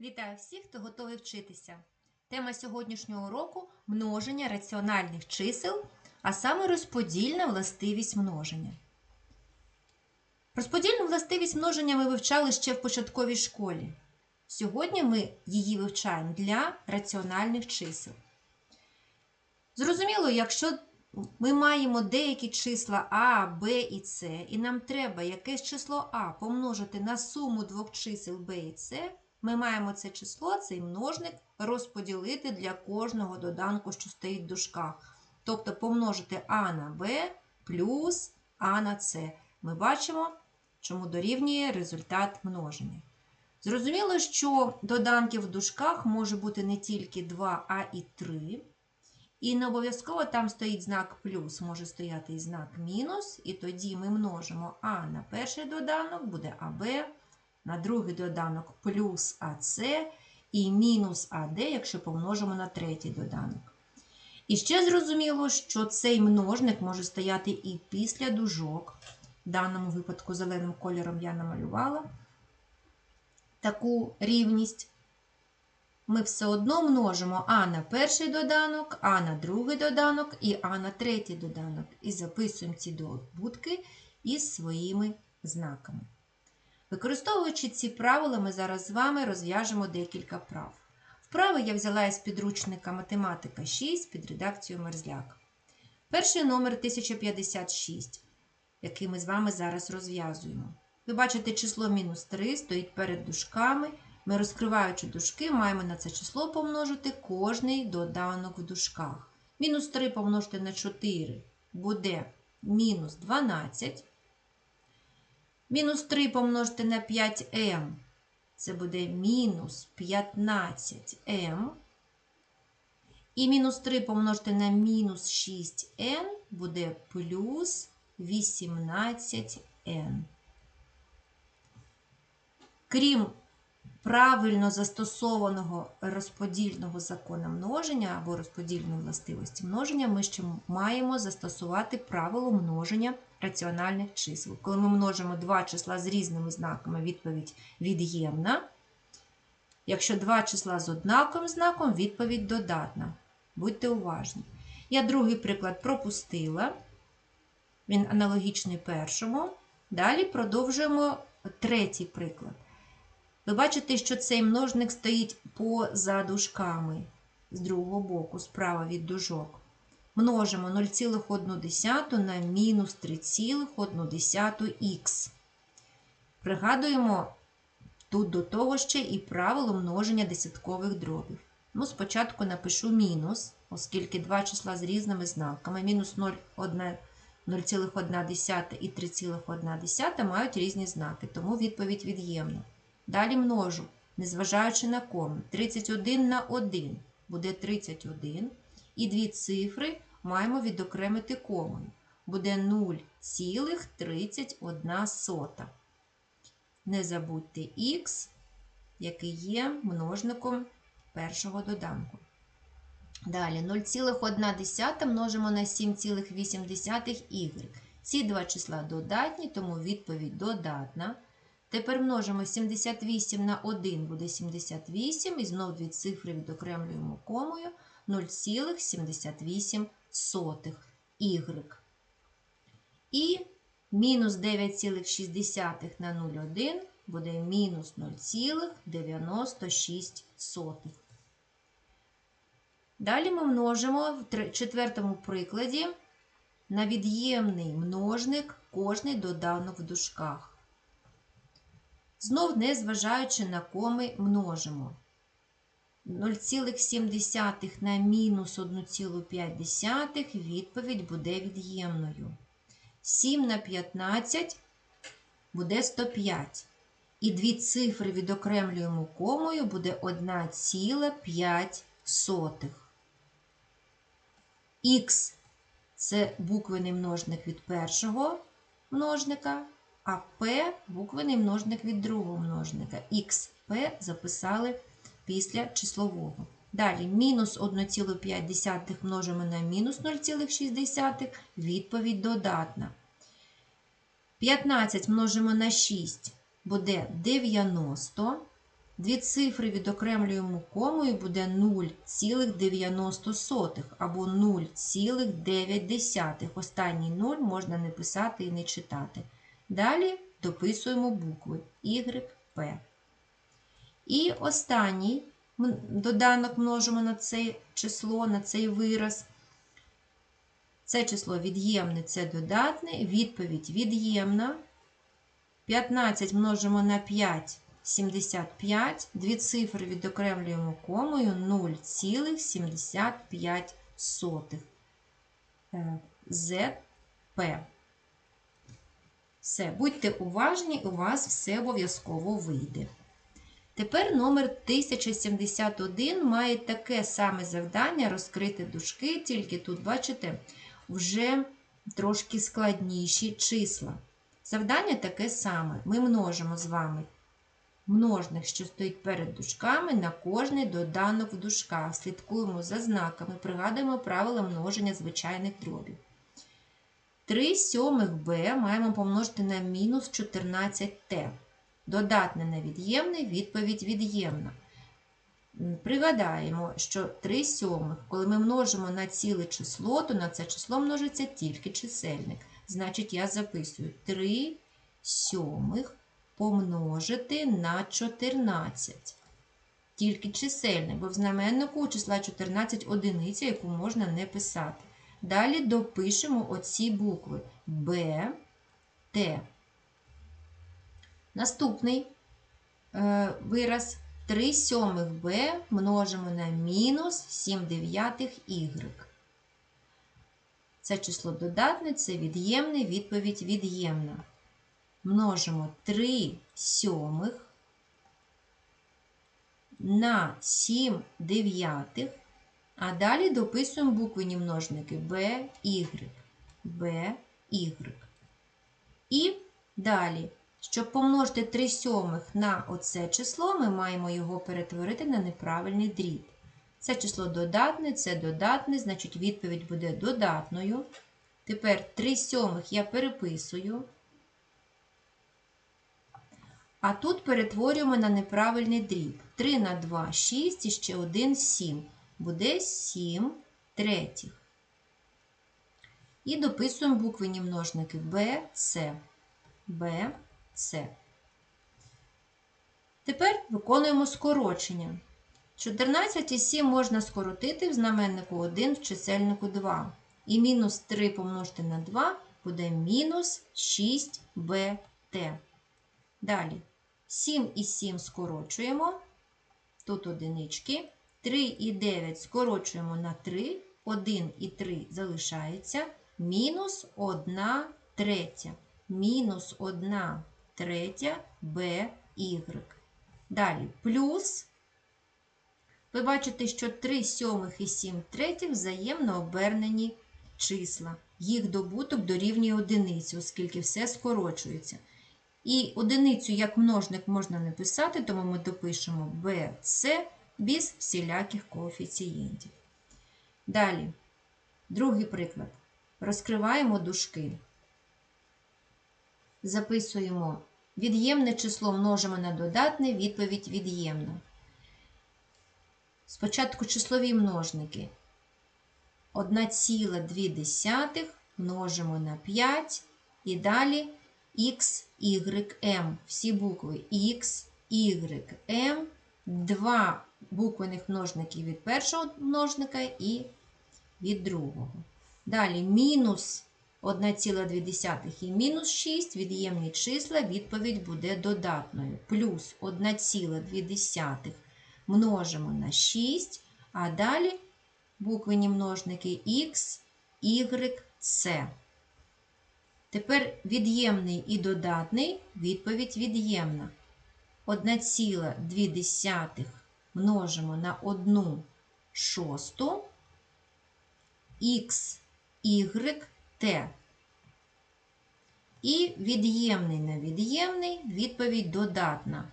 Вітаю всіх, хто готовий вчитися. Тема сьогоднішнього уроку множення раціональних чисел, а саме розподільна властивість множення. Розподільну властивість множення ми вивчали ще в початковій школі. Сьогодні ми її вивчаємо для раціональних чисел. Зрозуміло, якщо ми маємо деякі числа А, Б і С, і нам треба якесь число А помножити на суму двох чисел Б і С, ми маємо це число, цей множник, розподілити для кожного доданку, що стоїть в дужках. Тобто помножити А на Б плюс А на С. Ми бачимо, чому дорівнює результат множення. Зрозуміло, що доданків в дужках може бути не тільки 2, а і 3. І не обов'язково там стоїть знак плюс, може стояти і знак мінус. І тоді ми множимо А на перший доданок, буде АБ, на другий доданок плюс АС і мінус АД, якщо помножимо на третій доданок. І ще зрозуміло, що цей множник може стояти і після дужок. В даному випадку зеленим кольором я намалювала таку рівність. Ми все одно множимо А на перший доданок, А на другий доданок і А на третій доданок. І записуємо ці добутки із своїми знаками. Використовуючи ці правила, ми зараз з вами розв'яжемо декілька прав. Вправи я взяла із підручника Математика 6 під редакцією Мерзляк. Перший номер 1056, який ми з вами зараз розв'язуємо. Ви бачите, число мінус 3 стоїть перед дужками. Ми, розкриваючи дужки, маємо на це число помножити кожний доданок в дужках. Мінус 3 помножити на 4 буде мінус 12. Мінус 3 помножити на 5m. Це буде мінус 15m. І мінус 3 помножити на мінус 6n буде плюс 18n. Крім правильно застосованого розподільного закону множення або розподільної властивості множення, ми ще маємо застосувати правило множення раціональних чисел. Коли ми множимо два числа з різними знаками, відповідь від'ємна. Якщо два числа з однаковим знаком, відповідь додатна. Будьте уважні. Я другий приклад пропустила. Він аналогічний першому. Далі продовжуємо третій приклад. Ви бачите, що цей множник стоїть поза дужками з другого боку, справа від дужок. Множимо 0,1 на мінус 3,1х. Пригадуємо тут до того ще і правило множення десяткових дробів. Ну, Спочатку напишу мінус, оскільки два числа з різними знаками. Мінус 0,1 і 3,1 мають різні знаки, тому відповідь від'ємна. Далі множу, незважаючи на кому. 31 на 1 буде 31. І дві цифри маємо відокремити комою. Буде 0,31. Не забудьте х, який є множником першого доданку. Далі 0,1 множимо на 7,8y. Ці два числа додатні, тому відповідь додатна. Тепер множимо 78 на 1 буде 78, і знов дві цифри відокремлюємо комою 0,78 y. І мінус 9,6 на 0,1 буде мінус 0,96. Далі ми множимо в четвертому прикладі на від'ємний множник кожний доданок в дужках. Знов, незважаючи на коми, множимо 0,7 на мінус 1,5 відповідь буде від'ємною. 7 на 15 буде 105. І дві цифри відокремлюємо комою буде 1,5. Х це буквений множник від першого множника а P буквений множник від другого множника. XP записали після числового. Далі мінус 1,5 множимо на мінус 0,6, відповідь додатна. 15 множимо на 6 буде 90. Дві цифри відокремлюємо комою буде 0,90 або 0,9. Останній 0 можна не писати і не читати. Далі дописуємо букви Y, P. І останній доданок множимо на це число, на цей вираз. Це число від'ємне, це додатне, відповідь від'ємна. 15 множимо на 5 75. Дві цифри відокремлюємо комою 0,75. Е, ЗП. Все, будьте уважні, у вас все обов'язково вийде. Тепер номер 1071 має таке саме завдання розкрити дужки, тільки тут, бачите, вже трошки складніші числа. Завдання таке саме. Ми множимо з вами множник, що стоїть перед дужками, на кожний доданок в дужках. Слідкуємо за знаками, пригадуємо правила множення звичайних дробів. 3 сьомих b маємо помножити на мінус 14t. Додатне на від'ємне, відповідь від'ємна. Пригадаємо, що 3 сьомих, коли ми множимо на ціле число, то на це число множиться тільки чисельник. Значить, я записую 3 сьомих помножити на 14. Тільки чисельник, бо в знаменнику числа 14 одиниця, яку можна не писати. Далі допишемо оці букви Б, Т. Наступний е, вираз 3 сьомих b множимо на мінус 7 дев'ятих y. Це число додатне, це від'ємне, відповідь від'ємна. Множимо 3 сьомих на 7 дев'ятих, а далі дописуємо буквені множники b, y, b, y. І далі, щоб помножити 3 сьомих на оце число, ми маємо його перетворити на неправильний дріб. Це число додатне, це додатне, значить відповідь буде додатною. Тепер 3 сьомих я переписую. А тут перетворюємо на неправильний дріб. 3 на 2 6 і ще 1 7. Буде 7 третіх. І дописуємо буквені множники B, C. B, C. Тепер виконуємо скорочення. 14 і 7 можна скоротити в знаменнику 1, в чисельнику 2. І мінус 3 помножити на 2 буде мінус 6bt. Далі 7 і 7 скорочуємо. Тут одинички. 3 і 9 скорочуємо на 3. 1 і 3 залишається. Мінус 1 третя. Мінус 1 третя y. Далі плюс. Ви бачите, що 3 сьомих і 7 третіх взаємно обернені числа. Їх добуток дорівнює одиниці, оскільки все скорочується. І одиницю як множник можна не писати, тому ми допишемо BC без всіляких коефіцієнтів. Далі, другий приклад. Розкриваємо дужки. Записуємо від'ємне число множимо на додатне, відповідь від'ємна. Спочатку числові множники. 1,2 множимо на 5 і далі X, Y, M. Всі букви X, Y, M. Два буквених множники від першого множника і від другого. Далі мінус 1,2 і мінус 6 від'ємні числа, відповідь буде додатною. Плюс 1,2 множимо на 6, а далі буквені множники X, Y, C. Тепер від'ємний і додатний відповідь від'ємна. 1,2 множимо на 1 шосту х, y, t. І від'ємний на від'ємний відповідь додатна.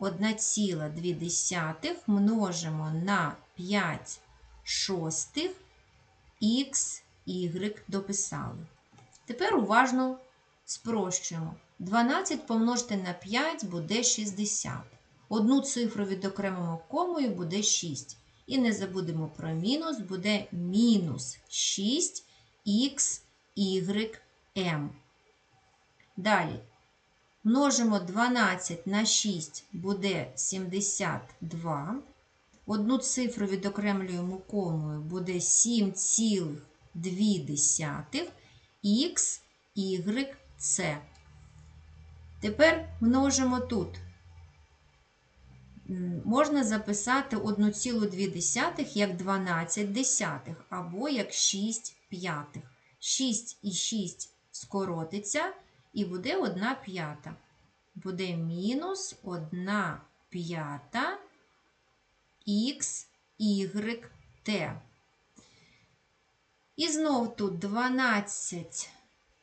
1,2 множимо на 5 шостих х, y дописали. Тепер уважно спрощуємо. 12 помножити на 5 буде 60. Одну цифру відокремимо комою буде 6. І не забудемо про мінус, буде мінус 6х, y, m. Далі. Множимо 12 на 6 буде 72. Одну цифру відокремлюємо комою буде 7,2 х, y, c. Тепер множимо тут. Можна записати 1,2 як 12 десятих або як 6 п'ятих. 6 і 6 скоротиться і буде 1 п'ята. Буде мінус 1 п'ята х, y, t. І знов тут 12, е,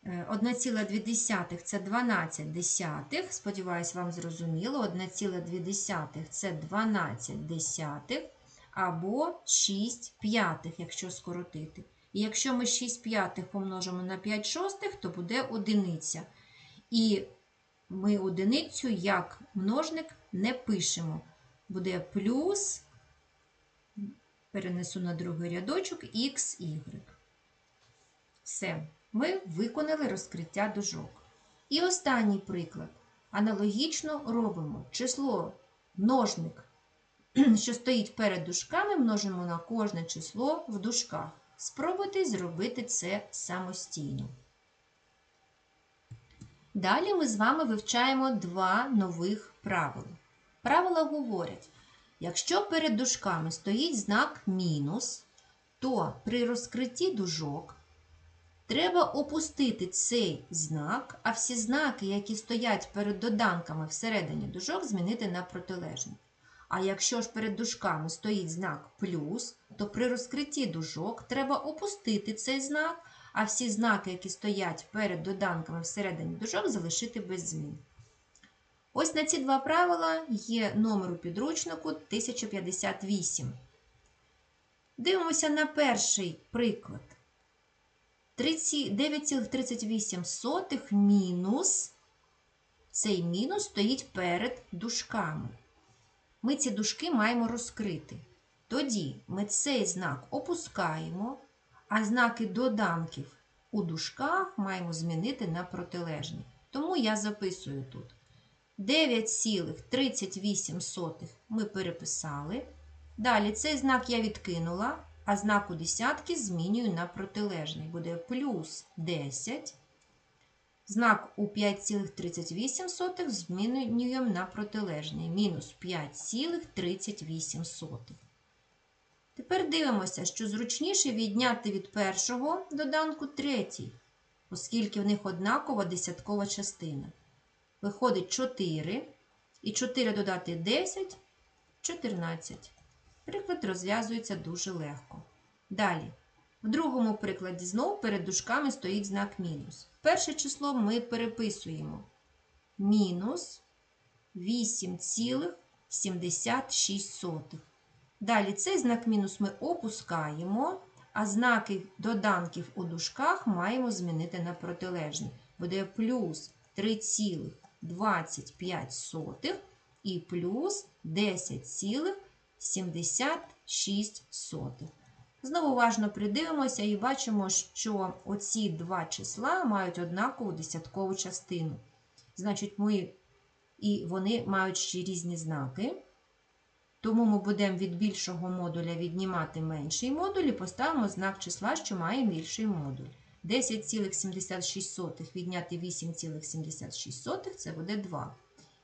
1,2 це 12 десятих. Сподіваюсь, вам зрозуміло. 1,2 це 12 десятих або 6 п'ятих, якщо скоротити. І якщо ми 6 п'ятих помножимо на 5 шостих, то буде одиниця. І ми одиницю як множник не пишемо. Буде плюс, перенесу на другий рядочок, х, y. Все, ми виконали розкриття дужок. І останній приклад. Аналогічно робимо число множник, що стоїть перед дужками, множимо на кожне число в дужках. Спробуйте зробити це самостійно. Далі ми з вами вивчаємо два нових правила. Правила говорять, якщо перед дужками стоїть знак мінус, то при розкритті дужок треба опустити цей знак, а всі знаки, які стоять перед доданками всередині дужок, змінити на протилежні. А якщо ж перед дужками стоїть знак плюс, то при розкритті дужок треба опустити цей знак, а всі знаки, які стоять перед доданками всередині дужок, залишити без змін. Ось на ці два правила є номер у підручнику 1058. Дивимося на перший приклад. 9,38 мінус. Цей мінус стоїть перед дужками. Ми ці дужки маємо розкрити. Тоді ми цей знак опускаємо, а знаки доданків у дужках маємо змінити на протилежні. Тому я записую тут 9,38 ми переписали. Далі цей знак я відкинула, а знак у десятки змінюю на протилежний. Буде плюс 10. Знак у 5,38 змінюємо на протилежний. Мінус 5,38. Тепер дивимося, що зручніше відняти від першого доданку третій, оскільки в них однакова десяткова частина. Виходить 4. І 4 додати 10 14. Приклад розв'язується дуже легко. Далі. В другому прикладі знову перед дужками стоїть знак мінус. Перше число ми переписуємо мінус 8,76. Далі цей знак мінус ми опускаємо, а знаки доданків у дужках маємо змінити на протилежні. Буде плюс 3,25 і плюс 10,76. Знову уважно придивимося і бачимо, що оці два числа мають однакову десяткову частину. Значить, ми і вони мають ще різні знаки. Тому ми будемо від більшого модуля віднімати менший модуль і поставимо знак числа, що має більший модуль. 10,76 відняти 8,76 це буде 2.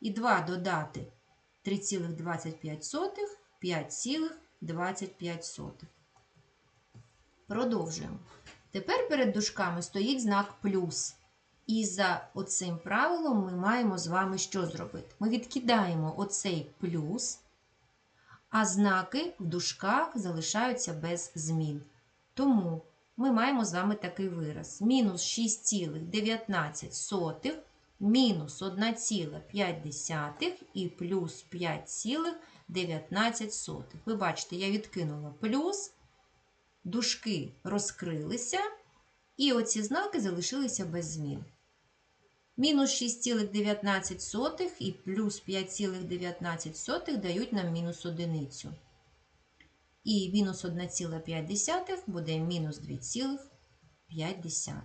І 2 додати 3,25 5,25. Продовжуємо. Тепер перед дужками стоїть знак плюс. І за оцим правилом ми маємо з вами що зробити? Ми відкидаємо оцей плюс, а знаки в дужках залишаються без змін. Тому ми маємо з вами такий вираз: мінус 6,19, мінус 1,5 і плюс 5,19. Ви бачите, я відкинула плюс дужки розкрилися, і оці знаки залишилися без змін. Мінус 6,19 і плюс 5,19 дають нам мінус одиницю. І мінус 1,5 буде мінус 2,5.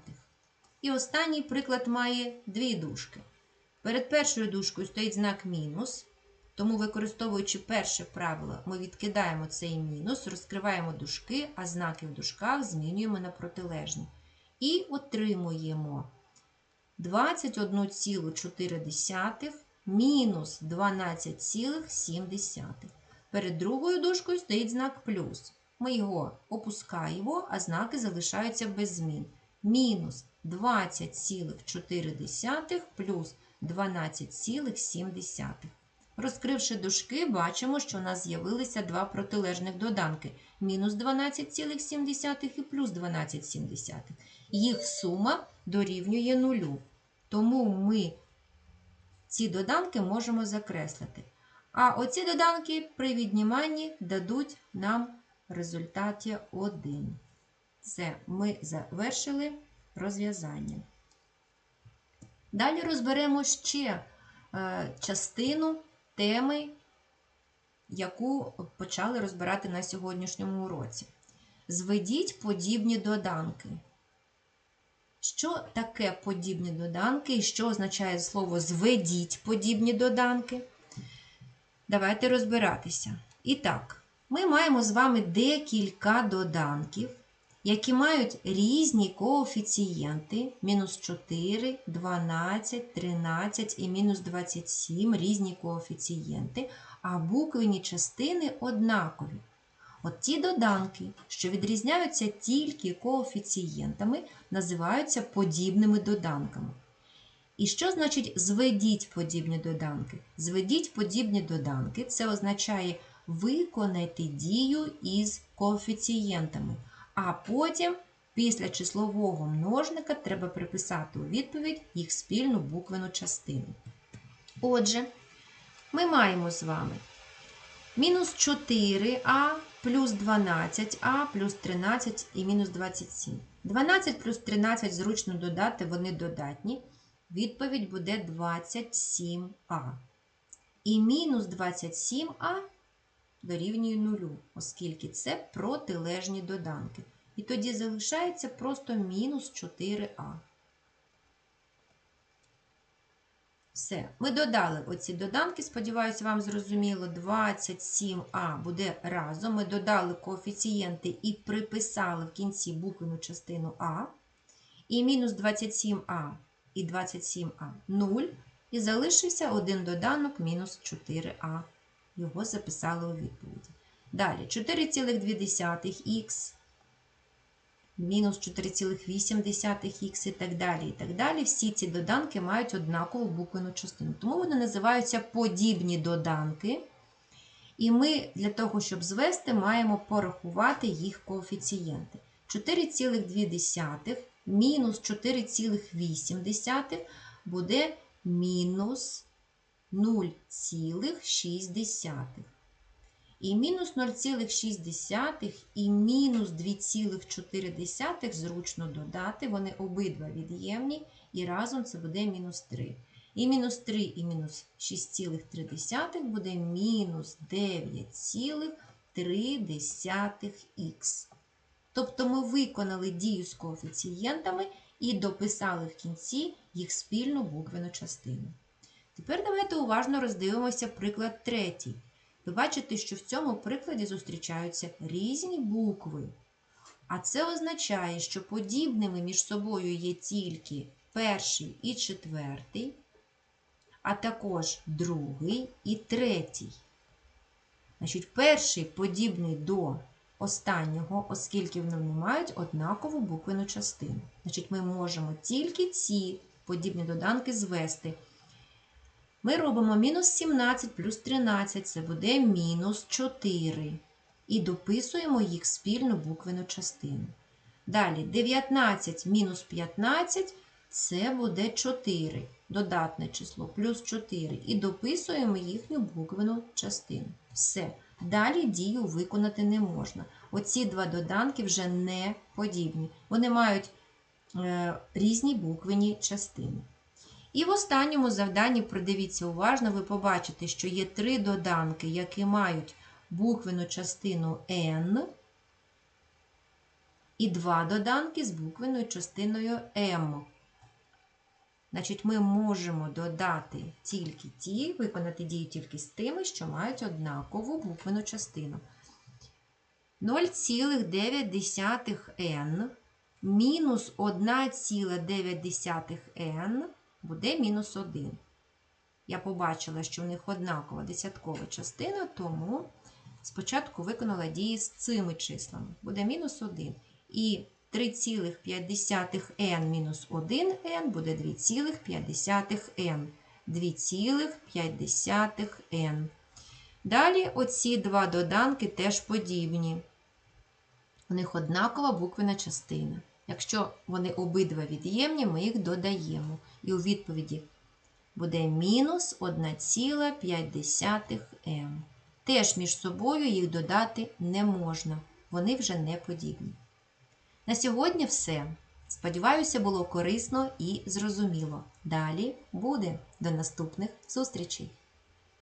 І останній приклад має дві дужки. Перед першою дужкою стоїть знак мінус, тому, використовуючи перше правило, ми відкидаємо цей мінус, розкриваємо дужки, а знаки в дужках змінюємо на протилежні. І отримуємо 21,4 мінус 12,7. Перед другою дужкою стоїть знак плюс. Ми його опускаємо, а знаки залишаються без змін. Мінус 20,4 плюс 12,7. Розкривши дужки, бачимо, що у нас з'явилися два протилежних доданки. Мінус 12,7 і плюс 12,7. Їх сума дорівнює нулю. Тому ми ці доданки можемо закреслити. А оці доданки при відніманні дадуть нам результаті 1. Це ми завершили розв'язання. Далі розберемо ще е, частину теми, яку почали розбирати на сьогоднішньому уроці. Зведіть подібні доданки. Що таке подібні доданки і що означає слово зведіть подібні доданки? Давайте розбиратися. І так, ми маємо з вами декілька доданків, які мають різні коефіцієнти: мінус 4, 12, 13 і мінус 27 різні коефіцієнти, а буквені частини однакові. От ті доданки, що відрізняються тільки коефіцієнтами, називаються подібними доданками. І що значить зведіть подібні доданки? Зведіть подібні доданки це означає виконати дію із коефіцієнтами, а потім після числового множника треба приписати у відповідь їх спільну буквену частину. Отже, ми маємо з вами мінус 4а плюс 12а плюс 13 і мінус 27. 12 плюс 13 зручно додати, вони додатні. Відповідь буде 27а. І мінус 27а дорівнює 0, оскільки це протилежні доданки. І тоді залишається просто мінус 4а. Все, ми додали оці доданки, сподіваюся, вам зрозуміло, 27а буде разом. Ми додали коефіцієнти і приписали в кінці буквену частину А. І мінус 27а і 27а 0. І залишився один доданок мінус 4а. Його записали у відповіді. Далі 4,2х мінус 4,8х і так далі. і так далі. Всі ці доданки мають однакову буквену частину. Тому вони називаються подібні доданки. І ми для того, щоб звести, маємо порахувати їх коефіцієнти. 4,2 мінус 4,8 буде мінус 0,6. І мінус 0,6 і мінус 2,4 зручно додати, вони обидва від'ємні, і разом це буде мінус 3. І мінус 3 і мінус 6,3 буде мінус 9,3х. Тобто ми виконали дію з коефіцієнтами і дописали в кінці їх спільну буквену частину. Тепер давайте уважно роздивимося приклад третій. Ви бачите, що в цьому прикладі зустрічаються різні букви. А це означає, що подібними між собою є тільки перший і четвертий, а також другий і третій. Значить, перший подібний до останнього, оскільки вони мають однакову буквену частину. Значить, ми можемо тільки ці подібні доданки звести. Ми робимо мінус 17 плюс 13, це буде мінус 4. І дописуємо їх спільну буквену частину. Далі 19 мінус 15 це буде 4. Додатне число плюс 4. І дописуємо їхню буквену частину. Все. Далі дію виконати не можна. Оці два доданки вже не подібні. Вони мають е, різні буквені частини. І в останньому завданні, придивіться уважно, ви побачите, що є три доданки, які мають буквену частину N, і два доданки з буквеною частиною M. Значить, ми можемо додати тільки ті, виконати дію тільки з тими, що мають однакову буквену частину. 0,9n мінус 1,9n буде мінус 1. Я побачила, що в них однакова десяткова частина, тому спочатку виконала дії з цими числами. Буде мінус 1. І 3,5n мінус 1n буде 2,5n. 2,5n. Далі оці два доданки теж подібні. У них однакова буквена частина. Якщо вони обидва від'ємні, ми їх додаємо. І у відповіді буде мінус 1,5 М. Теж між собою їх додати не можна. Вони вже не подібні. На сьогодні все. Сподіваюся, було корисно і зрозуміло. Далі буде. До наступних зустрічей!